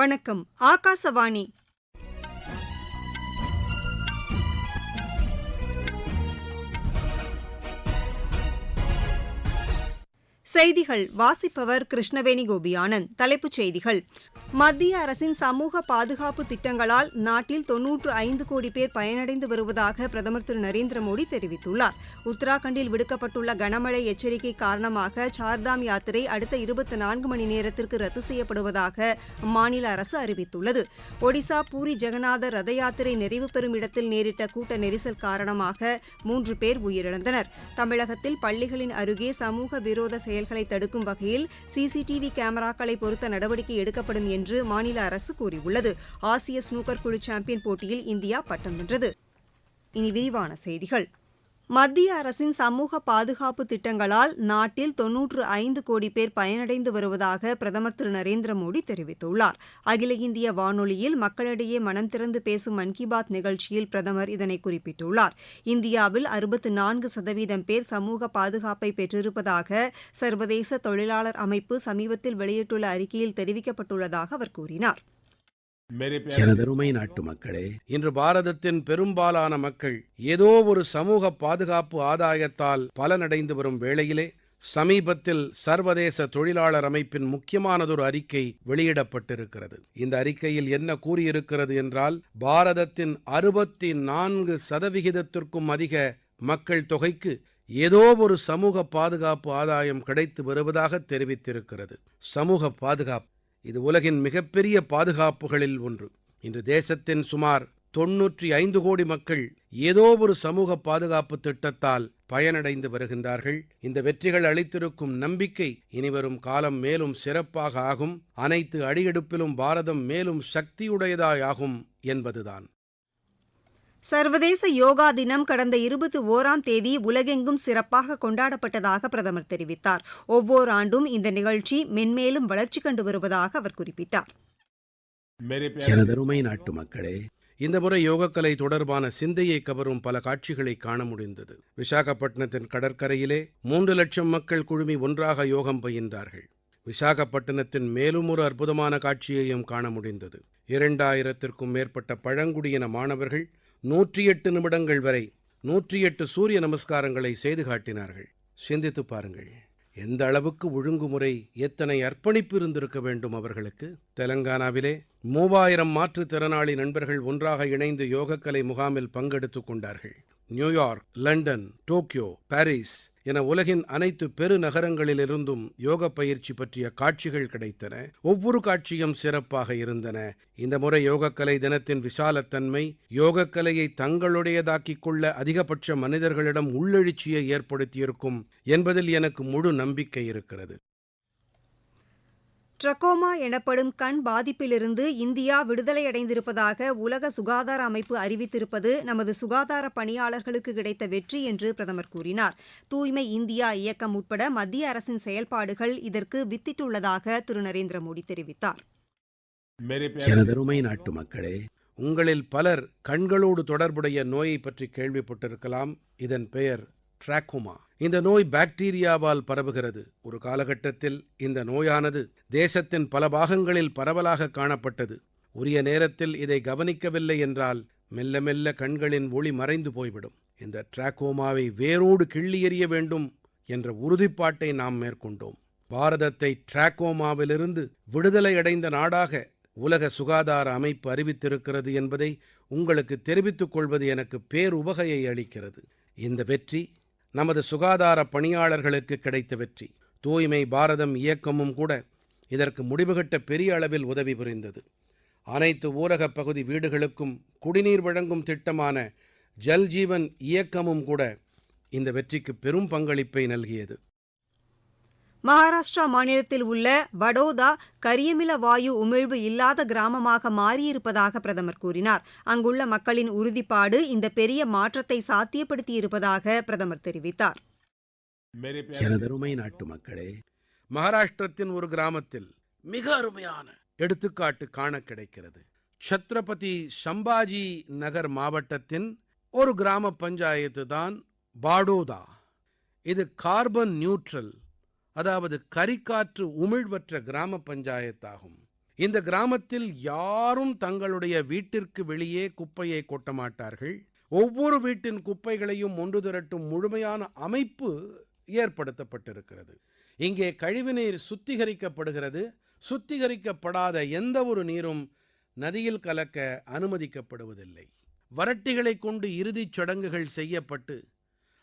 வணக்கம் ஆகாசவாணி. செய்திகள் வாசிப்பவர் கிருஷ்ணவேணி கோபியானந்த். தலைப்புச் செய்திகள் மத்திய அரசின் சமூக பாதுகாப்பு திட்டங்களால் நாட்டில் தொன்னூற்று ஐந்து கோடி பேர் பயனடைந்து வருவதாக பிரதமர் திரு நரேந்திர மோடி தெரிவித்துள்ளார். உத்தராகண்டில் விடுக்கப்பட்டுள்ள கனமழை எச்சரிக்கை காரணமாக சார்தாம் யாத்திரை அடுத்த இருபத்தி நான்கு மணி நேரத்திற்கு ரத்து செய்யப்படுவதாக மாநில அரசு அறிவித்துள்ளது. ஒடிசா பூரி ஜெகநாதர் ரத யாத்திரை நிறைவு பெறும் இடத்தில் நேரிட்ட கூட்ட நெரிசல் காரணமாக மூன்று பேர் உயிரிழந்தனர். தமிழகத்தில் பள்ளிகளின் அருகே சமூக விரோத செயல்களை தடுக்கும் வகையில் சிசிடிவி கேமராக்களை பொருத்த நடவடிக்கை எடுக்கப்படும் என்று மாநில அரசு கூறியுள்ளது. ஆசிய ஸ்னூக்கர் குழு சாம்பியன் போட்டியில் இந்தியா பட்டம் வென்றது. இனி விரிவான செய்திகள். மத்திய அரசின் சமூக பாதுகாப்பு திட்டங்களால் நாட்டில் தொன்னூற்று ஐந்து கோடி பேர் பயனடைந்து வருவதாக பிரதமர் திரு நரேந்திர மோடி தெரிவித்துள்ளார். அகில இந்திய வானொலியில் மக்களிடையே மனம் திறந்து பேசும் மன் கி பாத் நிகழ்ச்சியில் பிரதமர் இதனை குறிப்பிட்டுள்ளார். இந்தியாவில் அறுபத்து நான்கு சதவீதம் பேர் சமூக பாதுகாப்பை பெற்றிருப்பதாக சர்வதேச தொழிலாளர் அமைப்பு சமீபத்தில் வெளியிட்டுள்ள அறிக்கையில் தெரிவிக்கப்பட்டுள்ளதாக அவர் கூறினார். எனதருமை நாட்டு மக்களே இன்று பாரதத்தின் பெரும்பாலான மக்கள் ஏதோ ஒரு சமூக பாதுகாப்பு ஆதாயத்தால் பலனடைந்து வரும் வேளையிலே சமீபத்தில் சர்வதேச தொழிலாளர் அமைப்பின் முக்கியமானதொரு அறிக்கை வெளியிடப்பட்டிருக்கிறது. இந்த அறிக்கையில் என்ன கூறியிருக்கிறது என்றால் பாரதத்தின் அறுபத்தி நான்கு சதவிகிதத்திற்கும் அதிக மக்கள் தொகைக்கு ஏதோ ஒரு சமூக பாதுகாப்பு ஆதாயம் கிடைத்து வருவதாக தெரிவித்திருக்கிறது. சமூக பாதுகாப்பு இது உலகின் மிகப்பெரிய பாதுகாப்புகளில் ஒன்று. இன்று தேசத்தின் சுமார் தொன்னூற்றி ஐந்து கோடி மக்கள் ஏதோ ஒரு சமூக பாதுகாப்பு திட்டத்தால் பயனடைந்து வருகின்றார்கள். இந்த வெற்றிகள் அளித்திருக்கும் நம்பிக்கை இனிவரும் காலம் மேலும் சிறப்பாக ஆகும். அனைத்து அடியெடுப்பிலும் பாரதம் மேலும் சக்தியுடையதாயாகும் என்பதுதான். சர்வதேச யோகா தினம் கடந்த இருபத்தி ஓராம் தேதி உலகெங்கும் சிறப்பாக கொண்டாடப்பட்டதாக பிரதமர் தெரிவித்தார். ஒவ்வொரு ஆண்டும் இந்த நிகழ்ச்சி மென்மேலும் வளர்ச்சி கண்டு வருவதாக அவர் குறிப்பிட்டார். எனதருமை நாட்டு மக்களே இந்த முறை யோகக்கலை தொடர்பான சிந்தையை கவரும் பல காட்சிகளை காண முடிந்தது. விசாகப்பட்டினத்தின் கடற்கரையிலே மூன்று லட்சம் மக்கள் குழுமி ஒன்றாக யோகம் பயின்றார்கள். விசாகப்பட்டினத்தின் மேலும் ஒரு அற்புதமான காட்சியையும் காண முடிந்தது. இரண்டாயிரத்திற்கும் மேற்பட்ட பழங்குடியின மாணவர்கள் நூற்றி எட்டு நிமிடங்கள் வரை நூற்றி எட்டு சூரிய நமஸ்காரங்களை செய்து காட்டினார்கள். சிந்தித்து பாருங்கள். எந்த அளவுக்கு ஒழுங்குமுறை எத்தனை அர்ப்பணிப்பு இருந்திருக்க வேண்டும் அவர்களுக்கு? தெலங்கானாவிலே மூவாயிரம் மாற்றுத்திறனாளி நண்பர்கள் ஒன்றாக இணைந்து யோகக்கலை முகாமில் பங்கெடுத்துக் கொண்டார்கள். நியூயார்க் லண்டன் டோக்கியோ பாரிஸ் என உலகின் அனைத்து பெருநகரங்களிலிருந்தும் யோக பயிற்சி பற்றிய காட்சிகள் கிடைத்தன. ஒவ்வொரு காட்சியும் சிறப்பாக இருந்தன. இந்த முறை யோகக்கலை தினத்தின் விசாலத்தன்மை யோகக்கலையை தங்களுடையதாக்கிக் கொள்ள அதிகபட்ச மனிதர்களிடம் உள்ளெழுச்சியை ஏற்படுத்தியிருக்கும் என்பதில் எனக்கு முழு நம்பிக்கை இருக்கிறது. ட்ரக்கோமா எனப்படும் கண் பாதிப்பிலிருந்து இந்தியா விடுதலையடைந்திருப்பதாக உலக சுகாதார அமைப்பு அறிவித்திருப்பது நமது சுகாதார பணியாளர்களுக்கு கிடைத்த வெற்றி என்று பிரதமர் கூறினார். தூய்மை இந்தியா இயக்கம் உட்பட மத்திய அரசின் செயல்பாடுகள் இதற்கு வித்திட்டுள்ளதாக திரு. நரேந்திர மோடி தெரிவித்தார். எனதருமை நாட்டு மக்களே உங்களில் பலர் கண்களோடு தொடர்புடைய நோயை பற்றி கேள்விப்பட்டிருக்கலாம். இதன் பெயர் டிராக்கோமா இந்த நோய் பாக்டீரியாவால் பரவுகிறது. ஒரு காலகட்டத்தில் இந்த நோயானது தேசத்தின் பல பாகங்களில் பரவலாக காணப்பட்டது. உரிய நேரத்தில் இதை கவனிக்கவில்லை என்றால் மெல்ல மெல்ல கண்களின் ஒளி மறைந்து போய்விடும். இந்த டிராக்கோமாவை வேரோடு கிள்ளி எறிய வேண்டும் என்ற உறுதிப்பாட்டை நாம் மேற்கொண்டோம். பாரதத்தை டிராக்கோமாவிலிருந்து விடுதலை அடைந்த நாடாக உலக சுகாதார அமைப்பு அறிவித்திருக்கிறது என்பதை உங்களுக்கு தெரிவித்துக் கொள்வது எனக்கு பேருவகையை அளிக்கிறது. இந்த வெற்றி நமது சுகாதார பணியாளர்களுக்கு கிடைத்த வெற்றி. தூய்மை பாரதம் இயக்கமும் கூட இதற்கு முடிவுகட்ட பெரிய அளவில் உதவி புரிந்தது. அனைத்து ஊரகப் பகுதி வீடுகளுக்கும் குடிநீர் வழங்கும் திட்டமான ஜல் ஜீவன் இயக்கமும் கூட இந்த வெற்றிக்கு பெரும் பங்களிப்பை நல்கியது. மகாராஷ்டிரா மாநிலத்தில் உள்ள வடோதா கரியமில வாயு உமிழ்வு இல்லாத கிராமமாக மாறியிருப்பதாக பிரதமர் கூறினார். அங்குள்ள மக்களின் உறுதிப்பாடு இந்த பெரிய மாற்றத்தை சாத்தியப்படுத்தியிருப்பதாக பிரதமர் தெரிவித்தார். எனதருமை நாட்டு மக்களே மகாராஷ்டிரத்தின் ஒரு கிராமத்தில் மிக அருமையான எடுத்துக்காட்டு காண கிடைக்கிறது. சத்ரபதி சம்பாஜி நகர் மாவட்டத்தின் ஒரு கிராம பஞ்சாயத்து தான் பாடோதா. இது கார்பன் நியூட்ரல் அதாவது கரிக்காற்று உமிழ்வற்ற கிராம பஞ்சாயத்தாகும். இந்த கிராமத்தில் யாரும் தங்களுடைய வீட்டிற்கு வெளியே குப்பையை கொட்ட மாட்டார்கள். ஒவ்வொரு வீட்டின் குப்பைகளையும் ஒன்று திரட்டும் முழுமையான அமைப்பு ஏற்படுத்தப்பட்டிருக்கிறது. இங்கே கழிவுநீர் சுத்திகரிக்கப்படுகிறது. சுத்திகரிக்கப்படாத எந்த ஒரு நீரும் நதியில் கலக்க அனுமதிக்கப்படுவதில்லை. வரட்டிகளை கொண்டு இறுதிச் சடங்குகள் செய்யப்பட்டு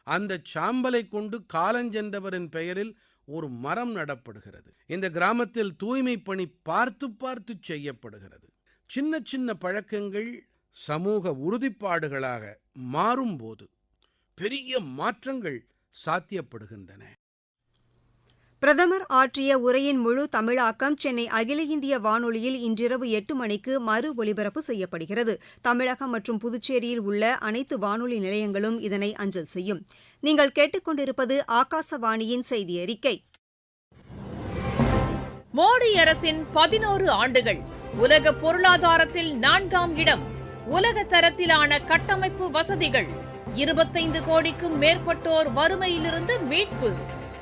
அந்த சாம்பலை கொண்டு காலஞ்சென்றவரின் பெயரில் ஒரு மரம் நடப்படுகிறது. இந்த கிராமத்தில் தூய்மை பணி பார்த்து பார்த்து செய்யப்படுகிறது. சின்ன சின்ன பழக்கங்கள் சமூக உறுதிப்பாடுகளாக மாறும்போது பெரிய மாற்றங்கள் சாத்தியப்படுகின்றன. பிரதமர் ஆற்றிய உரையின் முழு தமிழாக்கம் சென்னை அகில இந்திய வானொலியில் இன்றிரவு எட்டு மணிக்கு மறு ஒலிபரப்பு செய்யப்படுகிறது. தமிழகம் மற்றும் புதுச்சேரியில் உள்ள அனைத்து வானொலி நிலையங்களும் இதனை அஞ்சல் செய்யும். நீங்கள் கேட்டுக்கொண்டிருப்பது ஆகாசவாணியின் செய்தி அறிக்கை. மோடி அரசின் பதினோரு ஆண்டுகள். உலக பொருளாதாரத்தில் நான்காம் இடம். உலக தரத்திலான கட்டமைப்பு வசதிகள். இருபத்தைந்து கோடிக்கும் மேற்பட்டோர் வறுமையிலிருந்து மீட்பு.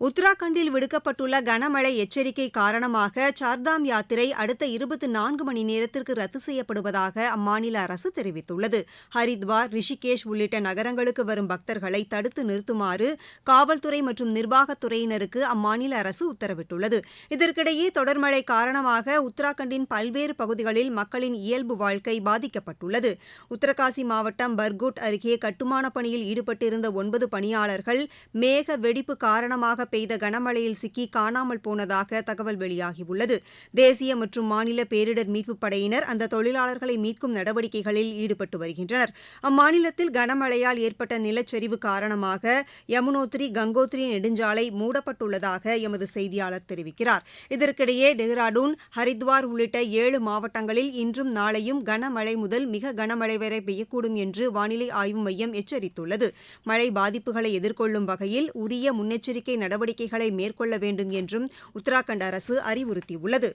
உத்தராகண்டில் விடுக்கப்பட்டுள்ள கனமழை எச்சரிக்கை காரணமாக சார்தாம் யாத்திரை அடுத்த இருபத்தி நான்கு மணி நேரத்திற்கு ரத்து செய்யப்படுவதாக அம்மாநில அரசு தெரிவித்துள்ளது. ஹரித்வார் ரிஷிகேஷ் உள்ளிட்ட நகரங்களுக்கு வரும் பக்தர்களை தடுத்து நிறுத்துமாறு காவல்துறை மற்றும் நிர்வாகத்துறையினருக்கு அம்மாநில அரசு உத்தரவிட்டுள்ளது. இதற்கிடையே தொடர் மழை காரணமாக உத்தராகண்டின் பல்வேறு பகுதிகளில் மக்களின் இயல்பு வாழ்க்கை பாதிக்கப்பட்டுள்ளது. உத்தரகாசி மாவட்டம் பர்குட் அருகே கட்டுமானப் பணியில் ஈடுபட்டிருந்த ஒன்பது பணியாளர்கள் மேக வெடிப்பு காரணமாக பெய்த கனமழையில் சிக்கி காணாமல் போனதாக தகவல் வெளியாகியுள்ளது. தேசிய மற்றும் மாநில பேரிடர் மீட்புப் படையினர் அந்த தொழிலாளர்களை மீட்கும் நடவடிக்கைகளில் ஈடுபட்டு வருகின்றனர். அம்மாநிலத்தில் கனமழையால் ஏற்பட்ட நிலச்சரிவு காரணமாக யமுனோத்ரி கங்கோத்ரி நெடுஞ்சாலை மூடப்பட்டுள்ளதாக எமது செய்தியாளர் தெரிவிக்கிறார். இதற்கிடையே டெஹ்ராடூன் ஹரித்வார் உள்ளிட்ட ஏழு மாவட்டங்களில் இன்றும் நாளையும் கனமழை முதல் மிக கனமழை வரை பெய்யக்கூடும் என்று வானிலை ஆய்வு மையம் எச்சரித்துள்ளது. மழை பாதிப்புகளை எதிர்கொள்ளும் வகையில் உரிய முன்னெச்சரிக்கை நடவடிக்கைகளை மேற்கொள்ள வேண்டும் என்றும் உத்தராகண்ட் அரசு அறிவுறுத்தியுள்ளது.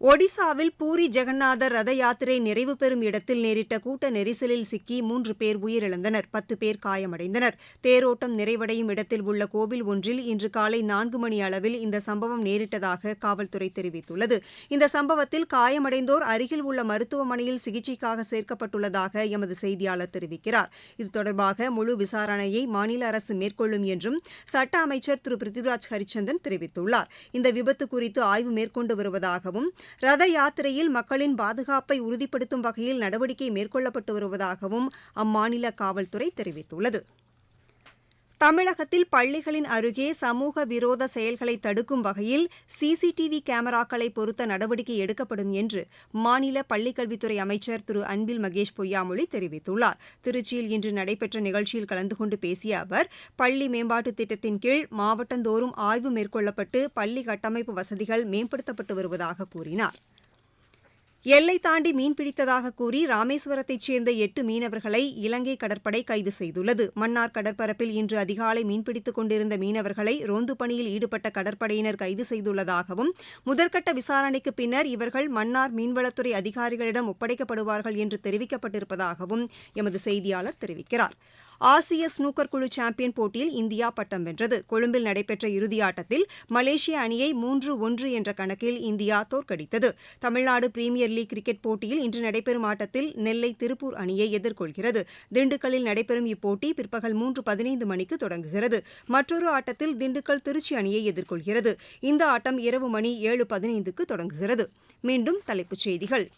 ஒடிசாவில் பூரி ஜெகநாதர் ரத யாத்திரை நிறைவு பெறும் இடத்தில் நேரிட்ட கூட்ட நெரிசலில் சிக்கி மூன்று பேர் உயிரிழந்தனர். பத்து பேர் காயமடைந்தனர். தேரோட்டம் நிறைவடையும் இடத்தில் உள்ள கோவில் ஒன்றில் இன்று காலை நான்கு மணி அளவில் இந்த சம்பவம் நேரிட்டதாக காவல்துறை தெரிவித்துள்ளது. இந்த சம்பவத்தில் காயமடைந்தோர் அருகில் உள்ள மருத்துவமனையில் சிகிச்சைக்காக சேர்க்கப்பட்டுள்ளதாக எமது செய்தியாளர் தெரிவிக்கிறார். இது தொடர்பாக முழு விசாரணையை மாநில அரசு மேற்கொள்ளும் என்றும் சட்ட அமைச்சர் திரு. பிருத்திவிராஜ் ஹரிச்சந்தன் தெரிவித்துள்ளார். இந்த விபத்து குறித்து ஆய்வு மேற்கொண்டு வருவதாகவும் ரத யாத்திரையில் மக்களின் பாதுகாப்பை உறுதிப்படுத்தும் வகையில் நடவடிக்கை மேற்கொள்ளப்பட்டு வருவதாகவும் அம்மாநில காவல்துறை தெரிவித்துள்ளது. தமிழகத்தில் பள்ளிகளின் அருகே சமூக விரோத செயல்களை தடுக்கும் வகையில் சிசிடிவி கேமராக்களை பொருத்த நடவடிக்கை எடுக்கப்படும் என்று மாநில பள்ளிக்கல்வித்துறை அமைச்சர் திரு அன்பில் மகேஷ் பொய்யாமொழி தெரிவித்துள்ளார். திருச்சியில் இன்று நடைபெற்ற நிகழ்ச்சியில் கலந்து கொண்டு பேசிய அவர் பள்ளி மேம்பாட்டுத் திட்டத்தின் கீழ் மாவட்டந்தோறும் ஆய்வு மேற்கொள்ளப்பட்டு பள்ளி கட்டமைப்பு வசதிகள் மேம்படுத்தப்பட்டு வருவதாக கூறினார். எல்லை தாண்டி மீன்பிடித்ததாக கூறி ராமேஸ்வரத்தைச் சேர்ந்த எட்டு மீனவர்களை இலங்கை கடற்படை கைது செய்துள்ளது. மன்னார் கடற்பரப்பில் இன்று அதிகாலை மீன்பிடித்துக் கொண்டிருந்த மீனவர்களை ரோந்து பணியில் ஈடுபட்ட கடற்படையினர் கைது செய்துள்ளதாகவும் முதற்கட்ட விசாரணைக்கு பின்னர் இவர்கள் மன்னார் மீன்வளத்துறை அதிகாரிகளிடம் ஒப்படைக்கப்படுவார்கள் என்று தெரிவிக்கப்பட்டிருப்பதாகவும் எமது செய்தியாளர் தெரிவிக்கிறார். ஆசிய ஸ்னூக்கர் குழு சாம்பியன் போட்டியில் இந்தியா பட்டம் வென்றது. கொழும்பில் நடைபெற்ற இறுதியாட்டத்தில் மலேசிய அணியை மூன்று ஒன்று என்ற கணக்கில் இந்தியா தோற்கடித்தது. தமிழ்நாடு பிரீமியர் லீக் கிரிக்கெட் போட்டியில் இன்று நடைபெறும் ஆட்டத்தில் நெல்லை திருப்பூர் அணியை எதிர்கொள்கிறது. திண்டுக்கல்லில் நடைபெறும் இப்போட்டி பிற்பகல் மூன்று பதினைந்து மணிக்கு தொடங்குகிறது. மற்றொரு ஆட்டத்தில் திண்டுக்கல் திருச்சி அணியை எதிர்கொள்கிறது. இந்த ஆட்டம் இரவு மணி ஏழு பதினைந்துக்கு தொடங்குகிறது. மீண்டும் தலைப்புச் செய்திகள்.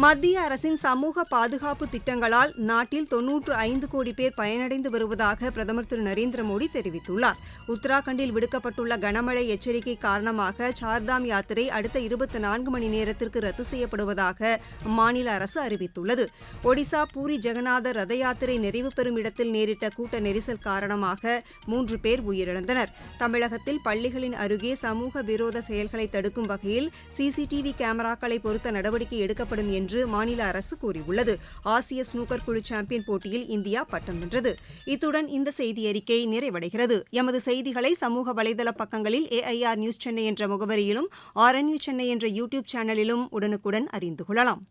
மத்திய அரசின் சமூக பாதுகாப்பு திட்டங்களால் நாட்டில் தொன்னூற்று ஐந்து கோடி பேர் பயனடைந்து வருவதாக பிரதமர் திரு நரேந்திர மோடி தெரிவித்துள்ளார். உத்தராகண்டில் விடுக்கப்பட்டுள்ள கனமழை எச்சரிக்கை காரணமாக சார்தாம் யாத்திரை அடுத்த இருபத்தி நான்கு மணி நேரத்திற்கு ரத்து செய்யப்படுவதாக மாநில அரசு அறிவித்துள்ளது. ஒடிசா பூரி ஜெகநாதர் ரத யாத்திரை நிறைவு பெறும் இடத்தில் நேரிட்ட கூட்ட நெரிசல் காரணமாக மூன்று பேர் உயிரிழந்தனர். தமிழகத்தில் பள்ளிகளின் அருகே சமூக விரோத செயல்களை தடுக்கும் வகையில் சிசிடிவி கேமராக்களை பொருத்த நடவடிக்கை எடுக்கப்படும் என்று மாநில அரசு கூறியுள்ளது. ஆசிய ஸ்னூக்கர் குழு சாம்பியன் போட்டியில் இந்தியா பட்டம் வென்றது. இத்துடன் இந்த செய்தி அறிக்கை நிறைவடைகிறது. எமது செய்திகளை சமூக வலைதள பக்கங்களில் ஏஐஆர் நியூஸ் சென்னை என்ற முகவரியிலும் ஆர்என்யூ சென்னை என்ற யூடியூப் சேனலிலும் உடனுக்குடன் அறிந்து கொள்ளலாம்.